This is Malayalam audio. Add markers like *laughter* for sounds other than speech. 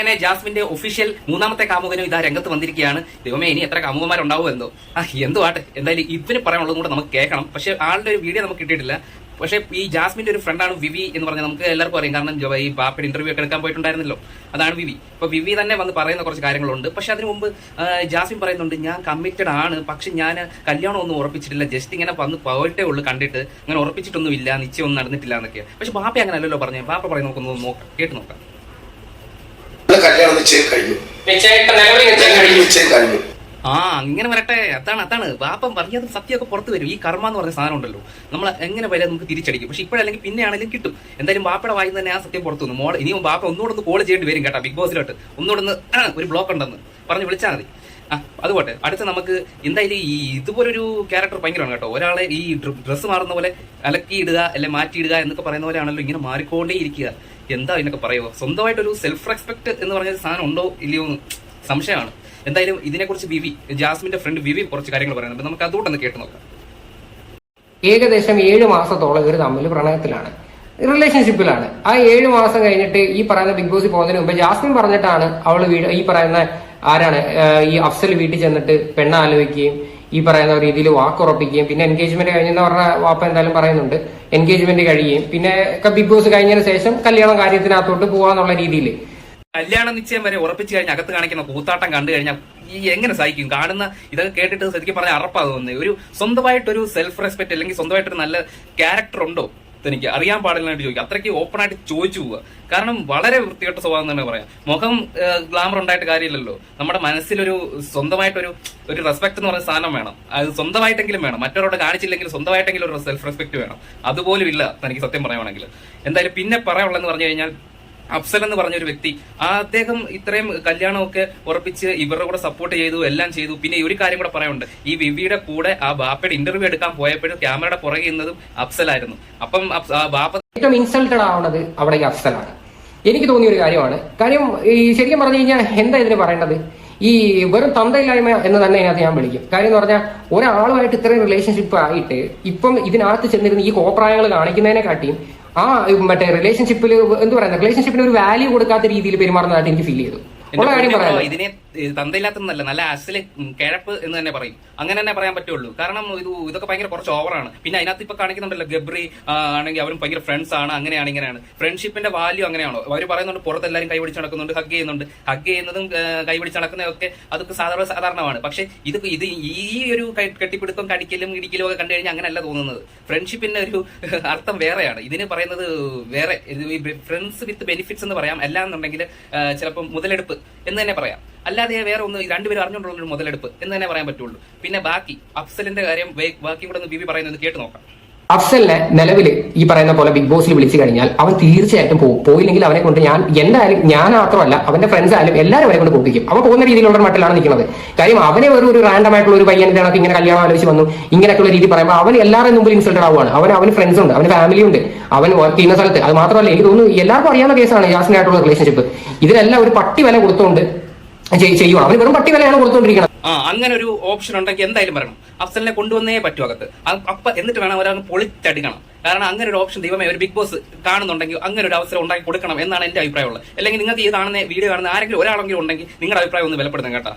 അങ്ങനെ ജാസ്മിന്റെ ഒഫീഷ്യൽ മൂന്നാമത്തെ കാമുകനും ഇതാ രംഗത്ത് വന്നിരിക്കുകയാണ്. ദൈവമേ ഇനി എത്ര കാമുകന്മാരുണ്ടാവും എന്തോ? ആ എന്തോ ആട്ടെ എന്തായാലും ഇവന് പറയാനുള്ളതും കൂടെ നമുക്ക് കേൾക്കണം. പക്ഷെ ആളുടെ ഒരു വീഡിയോ നമുക്ക് കിട്ടിയിട്ടില്ല. പക്ഷേ ഈ ജാസ്മിന്റെ ഒരു ഫ്രണ്ടാണ് വിവി എന്ന് പറഞ്ഞാൽ നമുക്ക് എല്ലാവർക്കും അറിയാം. കാരണം ഈ പാപ്പിന് ഇന്റർവ്യൂ ഒക്കെ എടുക്കാൻ പോയിട്ടുണ്ടായിരുന്നല്ലോ. അതാണ് വിവി. അപ്പൊ വിവി തന്നെ വന്ന് പറയുന്ന കുറച്ച് കാര്യങ്ങളുണ്ട്. പക്ഷെ അതിന് മുമ്പ് ജാസ്മിൻ പറയുന്നുണ്ട് ഞാൻ കമ്മിറ്റഡ് ആണ്. പക്ഷെ ഞാൻ കല്യാണം ഒന്നും ഉറപ്പിച്ചിട്ടില്ല. ജസ്റ്റ് ഇങ്ങനെ വന്ന് പോയിട്ടേ ഉള്ളൂ കണ്ടിട്ട്. അങ്ങനെ ഉറപ്പിച്ചിട്ടൊന്നും ഇല്ല നിശ്ചയം ഒന്നും നടന്നിട്ടില്ല എന്നൊക്കെ പക്ഷെ പാപ്പ അങ്ങനെ അല്ലല്ലോ പറഞ്ഞു ബാപ്പ പറയുന്ന നമുക്കൊന്ന് നോക്കാം കേട്ട് നോക്കാം. കല്യാണം നിശ്ചയം കഴിഞ്ഞു. നിശ്ചയം കഴിഞ്ഞു. ആ അങ്ങനെ വരട്ടെ. അതാണ് അതാണ്. പാപ്പം പറഞ്ഞത് സത്യമൊക്കെ പുറത്തു വരും. ഈ കർമ്മ എന്ന് പറഞ്ഞ സാധനം ഉണ്ടല്ലോ. നമ്മൾ എങ്ങനെ വരെ നമുക്ക് തിരിച്ചടിക്കും. പക്ഷെ ഇപ്പോഴല്ലെങ്കിൽ പിന്നെ ആണെങ്കിലും കിട്ടും. എന്തായാലും പാപ്പയുടെ വായിൽ തന്നെ ആ സത്യം പുറത്തു വന്നു മോൾ ഇനിയും പാപ്പ ഒന്നുകൂടെ ഒന്ന് കോൾ ചെയ്യേണ്ടി വരും കേട്ടോ ബിഗ് ബോസിലോട്ട് ഒന്നുകൂടെ ഒന്ന് ഒരു ബ്ലോക്ക് ഉണ്ടെന്ന്. പറഞ്ഞ് വിളിച്ചാൽ മതി. ആ അതുപോട്ടെ അടുത്ത നമുക്ക് എന്തായാലും ഈ ഇതുപോലൊരു ക്യാരക്ടർ ഭയങ്കരമാണ് കേട്ടോ. ഒരാളെ ഈ ഡ്രസ്സ് മാറുന്ന പോലെ അലക്കിയിടുക അല്ലെ മാറ്റിയിടുക എന്നൊക്കെ പറയുന്ന പോലെ ആണല്ലോ ഇങ്ങനെ മാറിക്കൊണ്ടേ ഇരിക്കുക എന്താ ഇതിനൊക്കെ പറയുമോ സ്വന്തമായിട്ടൊരു സെൽഫ് റെസ്പെക്ട് എന്ന് പറഞ്ഞ സാധനം ഉണ്ടോ ഇല്ലയോ സംശയമാണ്. എന്തായാലും ഇതിനെക്കുറിച്ച് വിവി ജാസ്മിന്റെ ഫ്രണ്ട് വിവി കുറച്ച് കാര്യങ്ങൾ പറയുന്നുണ്ട്. നമുക്ക് അതുകൊണ്ടൊന്ന് കേട്ടു നോക്കാം. ഏകദേശം ഏഴ് മാസത്തോളം ഇവർ തമ്മിൽ പ്രണയത്തിലാണ്. റിലേഷൻഷിപ്പിലാണ് ആ ഏഴ് മാസം കഴിഞ്ഞിട്ട് ഈ പറയുന്ന ബിഗ് ബോസിൽ പോകുന്നതിന് മുമ്പ് ജാസ്മിൻ പറഞ്ഞിട്ടാണ് അവൾ ഈ പറയുന്ന ആരാണ്? ഈ അഫ്സൽ വീട്ടിൽ ചെന്നിട്ട് പെണ്ണ് ആലോചിക്കുകയും ഈ പറയുന്ന രീതിയിൽ വാക്കുറപ്പിക്കുകയും പിന്നെ എൻഗേജ്മെന്റ് കഴിഞ്ഞെന്ന് പറഞ്ഞ വാപ്പ എന്തായാലും പറയുന്നുണ്ട്. എൻഗേജ്മെന്റ് കഴിയുകയും. പിന്നെ ബിഗ് ബോസ് കഴിഞ്ഞതിന് ശേഷം കല്യാണം കാര്യത്തിനകത്തോട്ട് പോവാന്നുള്ള രീതിയിൽ. കല്യാണ നിശ്ചയം വരെ ഉറപ്പിച്ചു കഴിഞ്ഞാൽ അകത്ത് കാണിക്കുന്ന കൂത്താട്ടം കണ്ടു കഴിഞ്ഞാൽ ഈ എങ്ങനെ സഹിക്കും? കാണുന്ന ഇതൊക്കെ കേട്ടിട്ട് ശരിക്കും പറഞ്ഞാൽ അറപ്പാ തോന്നുന്നത് ഒരു സ്വന്തമായിട്ടൊരു സെൽഫ് റെസ്പെക്ട് അല്ലെങ്കിൽ സ്വന്തമായിട്ടൊരു നല്ല ക്യാരക്ടർ ഉണ്ടോ? എനിക്ക് അറിയാൻ പാടില്ലായിട്ട് ചോദിക്കും. അത്രയ്ക്ക് ഓപ്പൺ ആയിട്ട് ചോദിച്ചു പോവുക. കാരണം വളരെ വൃത്തികെട്ട സ്വഭാവം തന്നെ പറയാം. മുഖം ഗ്ലാമർ ഉണ്ടായിട്ട് കാര്യമില്ലല്ലോ. നമ്മുടെ മനസ്സിലൊരു സ്വന്തമായിട്ടൊരു ഒരു റെസ്പെക്ട് എന്ന് പറയുന്ന സാധനം വേണം. അത് സ്വന്തമായിട്ടെങ്കിലും വേണം. മറ്റൊരാളോട് കാണിച്ചില്ലെങ്കിലും സ്വന്തമായിട്ടെങ്കിലും ഒരു സെൽഫ് റെസ്പെക്ട് വേണം. അതുപോലും ഇല്ല തനിക്ക് സത്യം പറയുവാണെങ്കിൽ. എന്തായാലും പിന്നെ പറയാനുള്ളതെന്ന് പറഞ്ഞു കഴിഞ്ഞാൽ അഫ്സൽ എന്ന് പറഞ്ഞ ഒരു വ്യക്തി. ആ അദ്ദേഹം ഇത്രയും കല്യാണമൊക്കെ ഉറപ്പിച്ച് ഇവരുടെ കൂടെ സപ്പോർട്ട് ചെയ്തു എല്ലാം ചെയ്തു. പിന്നെ ഒരു കാര്യം കൂടെ പറയാനുണ്ട്. ഈ വിവിയുടെ കൂടെ ആ ബാപ്പയുടെ ഇന്റർവ്യൂ എടുക്കാൻ പോയപ്പോഴും ക്യാമറയുടെ പുറകെ നിന്നതും അഫ്സലായിരുന്നു അപ്പം ബാപ്പ ഏറ്റവും ഇൻസൾട്ടഡ് ആവുന്നത് അവിടെ അഫ്സലാണ് എനിക്ക് തോന്നിയ ഒരു കാര്യമാണ്. കാര്യം ഈ ശരിക്കും പറഞ്ഞു കഴിഞ്ഞാൽ എന്താ ഇതിന് പറയേണ്ടത്? ഈ വെറും തന്തയില്ലായ്മ എന്ന് തന്നെ ഇതിനകത്ത് ഞാൻ വിളിക്കും. കാര്യം എന്ന് പറഞ്ഞാൽ ഒരാളുമായിട്ട് ഇത്രയും റിലേഷൻഷിപ്പ് ആയിട്ട് ഇപ്പം ഇതിനകത്ത് ചെന്നിരുന്ന ഈ കോപ്രായങ്ങൾ കാണിക്കുന്നതിനെ കാട്ടിയും ആ മറ്റേ റിലേഷൻഷിപ്പിൽ എന്ത് പറയുന്നത് റിലേഷൻഷിപ്പിന് ഒരു വാല്യൂ കൊടുക്കാത്ത രീതിയിൽ പെരുമാറുന്നതായിട്ട് എനിക്ക് ഫീൽ ചെയ്തു. ഉള്ള കാര്യം പറയാം തന്തയില്ലാത്തതെന്നല്ല നല്ല അസൽ ഉം, കിഴപ്പ് എന്ന് തന്നെ പറയും. അങ്ങനെ തന്നെ പറയാൻ പറ്റുള്ളൂ. കാരണം ഇത് ഇതൊക്കെ ഭയങ്കര കുറച്ച് ഓവറാണ്. പിന്നെ അതിനകത്ത് ഇപ്പൊ കാണിക്കുന്നുണ്ടല്ലോ ഗബ്രി ആണെങ്കിൽ അവരും ഭയങ്കര ഫ്രണ്ട്സ് ആണ് അങ്ങനെയാണ് ഇങ്ങനെയാണ്. ഫ്രണ്ട്ഷിപ്പിന്റെ വാല്യൂ അങ്ങനെയാണോ? അവർ പറയുന്നുണ്ട് പുറത്ത് എല്ലാവരും കൈപിടിച്ച് നടക്കുന്നുണ്ട് ഹഗ് ചെയ്യുന്നുണ്ട്. ഹഗ് ചെയ്യുന്നതും കൈപിടിച്ച് നടക്കുന്നതൊക്കെ അതൊക്കെ സാധാരണ സാധാരണമാണ്. പക്ഷെ ഇത് ഇത് ഈ ഒരു കെട്ടിപ്പിടുത്തം കടിക്കലും ഇടിക്കലും ഒക്കെ കണ്ടു കഴിഞ്ഞാൽ അങ്ങനെയല്ല തോന്നുന്നത്. ഫ്രണ്ട്ഷിപ്പിന്റെ ഒരു *laughs* അർത്ഥം വേറെയാണ്. ഇതിന് പറയുന്നത് വേറെ. ഫ്രണ്ട്സ് വിത്ത് ബെനിഫിറ്റ്സ് എന്ന് പറയാം. അല്ലാന്നുണ്ടെങ്കിൽ ചിലപ്പോൾ മുതലെടുപ്പ് എന്ന് തന്നെ പറയാം. അല്ലാതെ വേറെ ഒന്ന് രണ്ടുപേരും അറിഞ്ഞുകൊണ്ടുള്ള ഒരു മുതലെടുപ്പ് എന്ന് തന്നെ പറയാൻ പറ്റുള്ളൂ. പിന്നെ ബാക്കി അഫ്സലിന്റെ കാര്യം ബാക്കി കൂടെ ഒന്ന് ബിബി പറയുന്നത് കേട്ട് നോക്കാം. അഫ്സലിനെ നിലവിൽ ഈ പറയുന്ന പോലെ ബിഗ് ബോസിൽ വിളിച്ചു കഴിഞ്ഞാൽ അവൻ തീർച്ചയായിട്ടും പോകും പോയില്ലെങ്കിൽ അവനെ കൊണ്ട് ഞാൻ എന്തായാലും ഞാൻ മാത്രമല്ല അവന്റെ ഫ്രണ്ട്സ് ആയാലും എല്ലാവരും അവനെ കൊണ്ട് പോകും അവൻ പോകുന്ന രീതിയിലുള്ള മട്ടിലാണ് നിൽക്കുന്നത്. കാര്യം അവനെ വെറും ഒരു റാൻഡം ആയിട്ടുള്ള ഒരു പയ്യന്റെ കണക്ക് ഇങ്ങനെ കല്യാണം ആലോചിച്ച് വന്നു ഇങ്ങനെയൊക്കെയുള്ള രീതി പറയുമ്പോൾ അവൻ എല്ലാവരും മുമ്പിൽ ഇൻസൾട്ടഡ് ആവുകയാണ്. അവൻ അവന് ഫ്രണ്ട്സ് ഉണ്ട് അവന് ഫാമിലി ഉണ്ട് അവൻ വർക്ക് ചെയ്യുന്ന സ്ഥലത്ത്. അത് മാത്രമല്ല എനിക്ക് തോന്നുന്നു എല്ലാവർക്കും അറിയാവുന്ന കേസാണ് ജാസിനായിട്ടുള്ള റിലേഷൻഷിപ്പ് ഇതിനെല്ലാം ഒരു പട്ടി വില കൊടുത്തുകൊണ്ട് ചെയ്- ചെയ്യുവാണ് അവന് വെറും പട്ടി വിലയാണ് കൊടുത്തുകൊണ്ടിരിക്കുന്നത് ആ അങ്ങനെ ഒരു ഓപ്ഷൻ ഉണ്ടെങ്കിൽ എന്തായാലും പറയണം. അഫ്സലിനെ കൊണ്ടുവന്നേ പറ്റൂ അകത്ത്. അപ്പൊ എന്നിട്ട് വേണം ഒരാൾ പൊളിച്ചടിക്കണം. കാരണം അങ്ങനെ ഒരു ഓപ്ഷൻ ദൈവമേ ഒരു ബിഗ് ബോസ് കാണുന്നുണ്ടെങ്കിൽ അങ്ങനെ ഒരു അവസരം ഉണ്ടാക്കി കൊടുക്കണം എന്നാണ് എന്റെ അഭിപ്രായമുള്ളത്. അല്ലെങ്കിൽ നിങ്ങൾക്ക് ഈ കാണുന്ന വീഡിയോ കാണുന്ന ആരെങ്കിലും ഒരാളെങ്കിലും ഉണ്ടെങ്കിൽ നിങ്ങളുടെ അഭിപ്രായം ഒന്ന് വിലപ്പെടുത്തും കേട്ടോ.